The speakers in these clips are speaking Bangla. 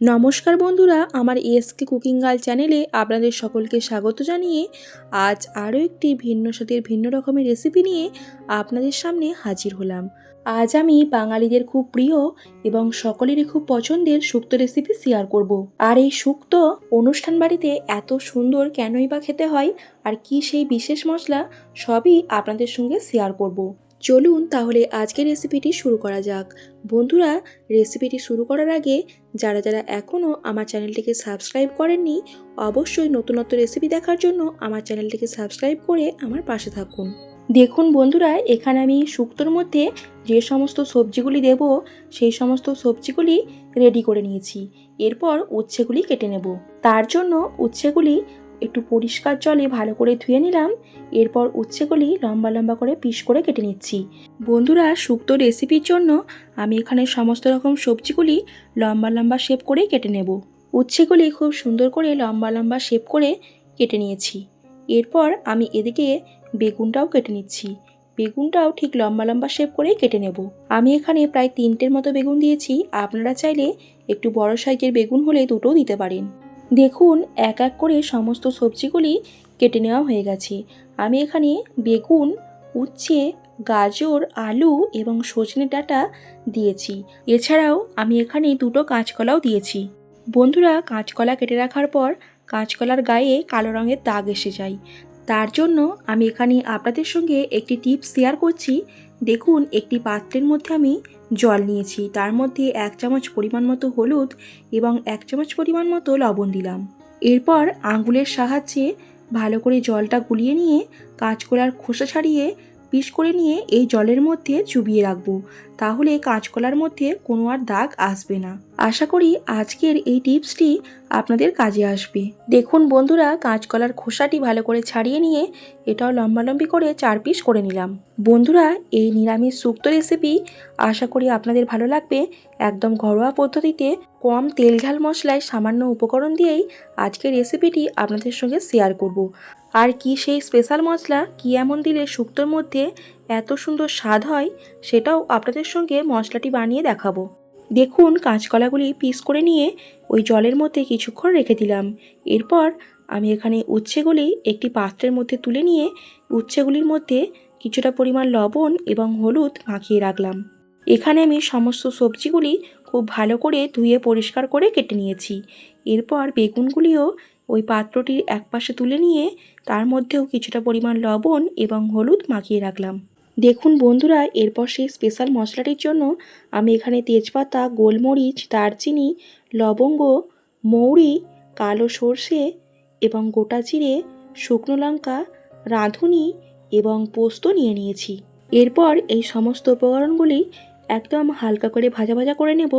নমস্কার বন্ধুরা, আমার এসকে কুকিং গার্ল চ্যানেলে আপনাদের সকলকে স্বাগত জানিয়ে আজ আরও একটি ভিন্ন স্বাদের ভিন্ন রকমের রেসিপি নিয়ে আপনাদের সামনে হাজির হলাম আজ আমি বাঙালিদের খুব প্রিয় এবং সকলেরই খুব পছন্দের শুক্তো রেসিপি শেয়ার করব। আর এই শুক্তো অনুষ্ঠান বাড়িতে এত সুন্দর কেনই বা খেতে হয় আর কি সেই বিশেষ মশলা সবই আপনাদের সঙ্গে শেয়ার করব। চলুন তাহলে আজকের রেসিপিটি শুরু করা যাক। বন্ধুরা রেসিপিটি শুরু করার আগে যারা যারা এখনও আমার চ্যানেলটিকে সাবস্ক্রাইব করেননি, অবশ্যই নতুনত্ব রেসিপি দেখার জন্য আমার চ্যানেলটিকে সাবস্ক্রাইব করে আমার পাশে থাকুন। দেখুন বন্ধুরা, এখানে আমি শুক্তোর মধ্যে যে সমস্ত সবজিগুলি দেব, সেই সমস্ত সবজিগুলি রেডি করে নিয়েছি। এরপর উচ্ছেগুলি কেটে নেব। তার জন্য উচ্ছেগুলি একটু পরিষ্কার জলে ভালো করে ধুয়ে নিলাম। এরপর উচ্ছেগুলি লম্বা লম্বা করে পিস করে কেটে নিচ্ছি। বন্ধুরা শুক্তো রেসিপির জন্য আমি এখানে সমস্ত রকম সবজিগুলি লম্বা লম্বা শেপ করেই কেটে নেব। উচ্ছেগুলি খুব সুন্দর করে লম্বা লম্বা শেপ করে কেটে নিয়েছি। এরপর আমি এদিকে বেগুনটাও কেটে নিচ্ছি। বেগুনটাও ঠিক লম্বা লম্বা শেপ করেই কেটে নেব। আমি এখানে প্রায় তিনটের মতো বেগুন দিয়েছি। আপনারা চাইলে একটু বড় সাইজের বেগুন হলে দুটোও দিতে পারেন। দেখুন, এক এক করে সমস্ত সবজিগুলি কেটে নেওয়া হয়ে গেছে। আমি এখানে বেগুন, উচ্ছে, গাজর, আলু এবং সজনে ডাঁটা দিয়েছি। এছাড়াও আমি এখানে দুটো কাঁচকলাও দিয়েছি। বন্ধুরা, কাঁচকলা কেটে রাখার পর কাঁচকলার গায়ে কালো রঙের দাগ এসে যায়। তার জন্য আমি এখানে আপনাদের সঙ্গে একটি টিপস শেয়ার করছি। দেখুন, একটি পাত্রের মধ্যে আমি জল নিয়েছি। তার মধ্যে এক চামচ পরিমাণ মতো হলুদ এবং এক চামচ পরিমাণ মতো লবণ দিলাম। এরপর আঙ্গুলের সাহায্যে ভালো করে জলটা গুলিয়ে নিয়ে কাঁচকলার খোসা ছাড়িয়ে পিস করে নিয়ে এই জলের মধ্যে চুবিয়ে রাখব। তাহলে কাঁচকলার মধ্যে কোনো আর দাগ আসবে না। আশা করি আজকের এই টিপসটি আপনাদের কাজে আসবে। দেখুন বন্ধুরা, কাঁচকলার খোসাটি ভালো করে ছাড়িয়ে নিয়ে এটাও লম্বালম্বি করে চার পিস করে নিলাম। বন্ধুরা, এই নিরামিষ সুক্ত রেসিপি আশা করি আপনাদের ভালো লাগবে। একদম ঘরোয়া পদ্ধতিতে কম তেল ঝাল মশলায় সামান্য উপকরণ দিয়েই আজকের রেসিপিটি আপনাদের সঙ্গে শেয়ার করব। আর কি সেই স্পেশাল মশলা, কি এমন দিলে শুক্তোর মধ্যে এত সুন্দর স্বাদ হয়, সেটাও আপনাদের সঙ্গে মশলাটি বানিয়ে দেখাবো। দেখুন, কাঁচকলাগুলি পিস করে নিয়ে ওই জলের মধ্যে কিছুক্ষণ রেখে দিলাম। এরপর আমি এখানে উচ্ছেগুলি একটি পাত্রের মধ্যে তুলে নিয়ে উচ্ছেগুলির মধ্যে কিছুটা পরিমাণ লবণ এবং হলুদ মাখিয়ে রাখলাম। এখানে আমি সমস্ত সবজিগুলি খুব ভালো করে ধুয়ে পরিষ্কার করে কেটে নিয়েছি। এরপর বেগুনগুলিও ওই পাত্রটির একপাশে তুলে নিয়ে তার মধ্যেও কিছুটা পরিমাণ লবণ এবং হলুদ মাখিয়ে রাখলাম। দেখুন বন্ধুরা, এরপর সেই স্পেশাল মশলাটির জন্য আমি এখানে তেজপাতা, গোলমরিচ, দারচিনি, লবঙ্গ, মৌরি, কালো সর্ষে এবং গোটা জিরে, শুকনো লঙ্কা, রাঁধুনি এবং পোস্ত নিয়ে নিয়েছি। এরপর এই সমস্ত উপকরণগুলি একদম হালকা করে ভাজা ভাজা করে নেব।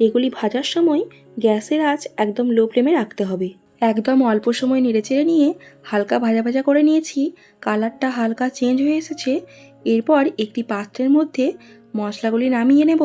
এগুলি ভাজার সময় গ্যাসের আঁচ একদম লো ফ্লেমে রাখতে হবে। একদম অল্প সময় নেড়েচেড়ে নিয়ে হালকা ভাজা ভাজা করে নিয়েছি। কালারটা হালকা চেঞ্জ হয়ে এসেছে। এরপর একটি পাত্রের মধ্যে মশলাগুলি নামিয়ে নেব,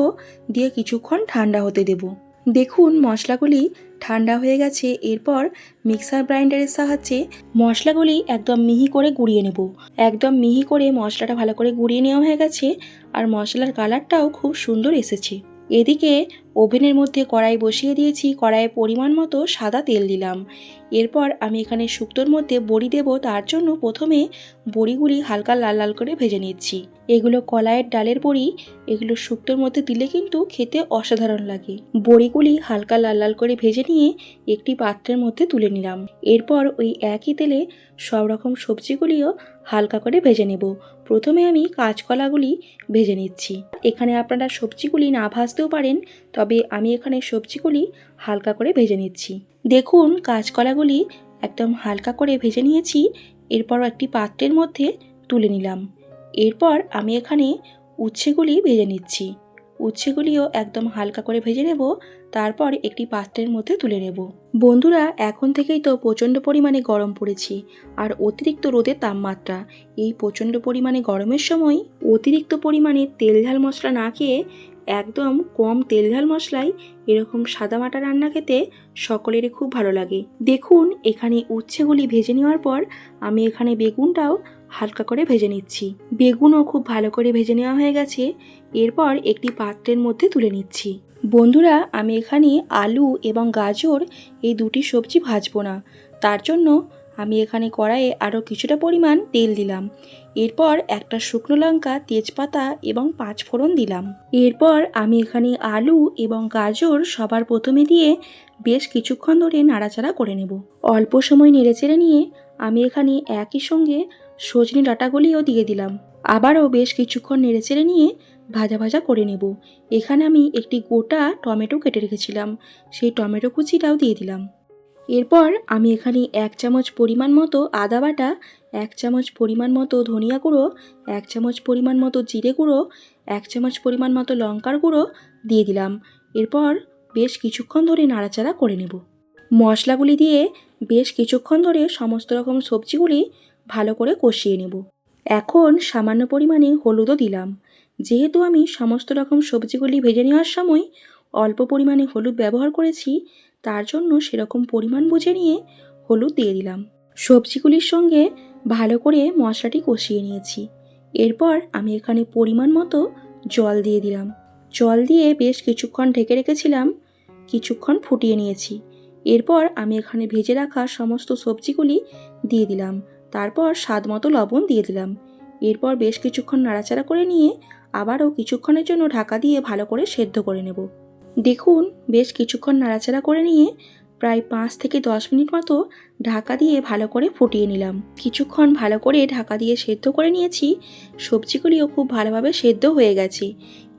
দিয়ে কিছুক্ষণ ঠান্ডা হতে দেব। দেখুন, মশলাগুলি ঠান্ডা হয়ে গেছে। এরপর মিক্সার গ্রাইন্ডারের সাহায্যে মশলাগুলি একদম মিহি করে গুঁড়িয়ে নেব। একদম মিহি করে মশলাটা ভালো করে গুঁড়িয়ে নেওয়া হয়ে গেছে, আর মশলার কালারটাও খুব সুন্দর এসেছে। এদিকে ওভেনের মধ্যে কড়াই বসিয়ে দিয়েছি, কড়াইয়ে পরিমাণ মতো সাদা তেল দিলাম। এরপর আমি এখানে শুক্তোর মধ্যে বড়ি দেব, তার জন্য প্রথমে বড়িগুলি হালকা লাল লাল করে ভেজে নিচ্ছি। এগুলো কলাইয়ের ডালের বড়ি, এগুলো শুক্তোর মধ্যে দিলে কিন্তু খেতে অসাধারণ লাগে। বড়িগুলি হালকা লাল লাল করে ভেজে নিয়ে একটি পাত্রের মধ্যে তুলে নিলাম। এরপর ওই একই তেলে সব রকম সবজিগুলিও হালকা করে ভেজে নেব। প্রথমে আমি কাঁচকলাগুলি ভেজে নিচ্ছি। এখানে আপনারা সবজিগুলি না ভাজতেও পারেন, তবে আমি এখানে সবজিগুলি হালকা করে ভেজে নিচ্ছি। দেখুন, কাঁচকলাগুলি একদম হালকা করে ভেজে নিয়েছি। এরপর একটি পাত্রের মধ্যে তুলে নিলাম। এরপর আমি এখানে উচ্ছেগুলি ভেজে নিচ্ছি। উচ্ছেগুলিও একদম হালকা করে ভেজে নেব, তারপর একটি পাত্রের মধ্যে তুলে নেব। বন্ধুরা, এখন থেকেই তো প্রচণ্ড পরিমাণে গরম পড়েছি, আর অতিরিক্ত রোদের তাপমাত্রা। এই প্রচণ্ড পরিমাণে গরমের সময় অতিরিক্ত পরিমাণে তেল ঝাল মশলা না খেয়ে একদম কম তেল ঝাল মশলায় এরকম সাদামাটা রান্না খেতে সকলেরই খুব ভালো লাগে। দেখুন, এখানে উচ্ছেগুলি ভেজে নেওয়ার পর আমি এখানে বেগুনটাও হালকা করে ভেজে নিচ্ছি। বেগুনও খুব ভালো করে ভেজে নেওয়া হয়ে গেছে। এরপর একটি পাত্রের মধ্যে তুলে নিচ্ছি। বন্ধুরা, আমি এখানে আলু এবং গাজর এই দুটি সবজি ভাজবো না। তার জন্য আমি এখানে কড়াইয়ে আরও কিছুটা পরিমাণ তেল দিলাম। এরপর একটা শুকনো লঙ্কা, তেজপাতা এবং পাঁচ ফোড়ন দিলাম। এরপর আমি এখানে আলু এবং গাজর সবার প্রথমে দিয়ে বেশ কিছুক্ষণ ধরে নাড়াচাড়া করে নেব। অল্প সময় নেড়েচেড়ে নিয়ে আমি এখানে একই সঙ্গে সজনে ডাঁটাগুলিও দিয়ে দিলাম। আবারও বেশ কিছুক্ষণ নেড়েচেড়ে নিয়ে ভাজা ভাজা করে নেব। এখানে আমি একটি গোটা টমেটো কেটে রেখেছিলাম। সেই টমেটো কুচিটাও দিয়ে দিলাম। এরপর আমি এখানে এক চামচ পরিমাণ মতো আদা বাটা, এক চামচ পরিমাণ মতো ধনিয়া গুঁড়ো, এক চামচ পরিমাণ মতো জিরে গুঁড়ো, এক চামচ পরিমাণ মতো লঙ্কার গুঁড়ো দিয়ে দিলাম। এরপর বেশ কিছুক্ষণ ধরে নাড়াচাড়া করে নেব। মশলাগুলি দিয়ে বেশ কিছুক্ষণ ধরে সমস্ত রকম সবজিগুলি ভালো করে কষিয়ে নেব। এখন সামান্য পরিমাণে হলুদও দিলাম। যেহেতু আমি সমস্ত রকম সবজিগুলি ভেজে নেওয়ার সময় অল্প পরিমাণে হলুদ ব্যবহার করেছি, তার জন্য সেরকম পরিমাণ বুঝে নিয়ে হলুদ দিয়ে দিলাম। সবজিগুলির সঙ্গে ভালো করে মশলাটি কষিয়ে নিয়েছি। এরপর আমি এখানে পরিমাণ মতো জল দিয়ে দিলাম। জল দিয়ে বেশ কিছুক্ষণ ঢেকে রেখেছিলাম, কিছুক্ষণ ফুটিয়ে নিয়েছি। এরপর আমি এখানে ভেজে রাখা সমস্ত সবজিগুলি দিয়ে দিলাম। তারপর স্বাদ মতো লবণ দিয়ে দিলাম। এরপর বেশ কিছুক্ষণ নাড়াচাড়া করে নিয়ে আবারও কিছুক্ষণের জন্য ঢাকা দিয়ে ভালো করে সেদ্ধ করে নেব। দেখুন, বেশ কিছুক্ষণ নাড়াচাড়া করে নিয়ে প্রায় পাঁচ থেকে দশ মিনিট মতো ঢাকা দিয়ে ভালো করে ফুটিয়ে নিলাম। কিছুক্ষণ ভালো করে ঢাকা দিয়ে সেদ্ধ করে নিয়েছি। সবজিগুলিও খুব ভালোভাবে সেদ্ধ হয়ে গেছে।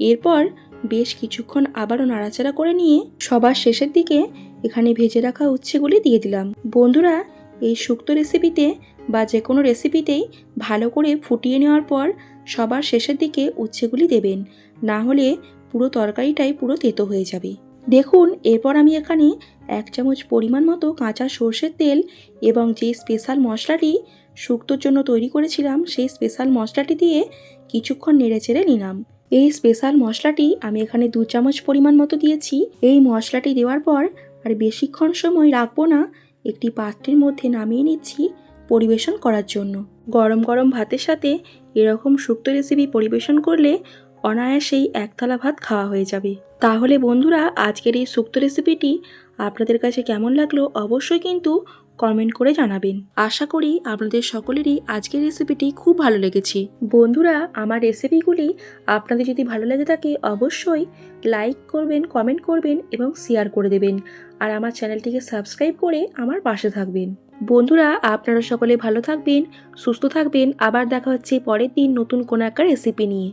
এরপর বেশ কিছুক্ষণ আবারও নাড়াচাড়া করে নিয়ে সবার শেষের দিকে এখানে ভেজে রাখা উচ্ছেগুলি দিয়ে দিলাম। বন্ধুরা, এই শুক্তো রেসিপিতে বা যে কোনো রেসিপিতেই ভালো করে ফুটিয়ে নেওয়ার পর সবার শেষের দিকে উচ্ছেগুলি দেবেন। না হলে পুরো তরকারিটাই পুরো তেতো হয়ে যাবে। দেখুন, এরপর আমি এখানে এক চামচ পরিমাণ মতো কাঁচা সর্ষের তেল এবং যে স্পেশাল মশলাটি শুক্তোর জন্য তৈরি করেছিলাম, সেই স্পেশাল মশলাটি দিয়ে কিছুক্ষণ নেড়েচেড়ে নিলাম। এই স্পেশাল মশলাটি আমি এখানে দু চামচ পরিমাণ মতো দিয়েছি। এই মশলাটি দেওয়ার পর আর বেশিক্ষণ সময় রাখব না। একটি পাত্রের মধ্যে নামিয়ে নিচ্ছি। পরিবেশন করার জন্য। গরম গরম ভাতের সাথে এরকম শুক্তো রেসিপি পরিবেশন করলে অনায়াসেই এক থালা ভাত খাওয়া হয়ে যাবে। তাহলে বন্ধুরা, আজকের এই শুক্তো রেসিপিটি আপনাদের কাছে কেমন লাগল অবশ্যই কিন্তু কমেন্ট করে জানাবেন। আশা করি আপনাদের সকলেরই আজকের রেসিপিটি খুব ভালো লেগেছে। বন্ধুরা, আমার রেসিপিগুলি আপনাদের যদি ভালো লেগে থাকে অবশ্যই লাইক করবেন কমেন্ট করবেন এবং শেয়ার করে দেবেন। আর আমার চ্যানেলটিকে সাবস্ক্রাইব করে আমার পাশে থাকবেন। বন্ধুরা, আপনারা সকলে ভালো থাকবেন, সুস্থ থাকবেন। আবার দেখা হচ্ছে পরের দিন নতুন কোনো একটা রেসিপি নিয়ে।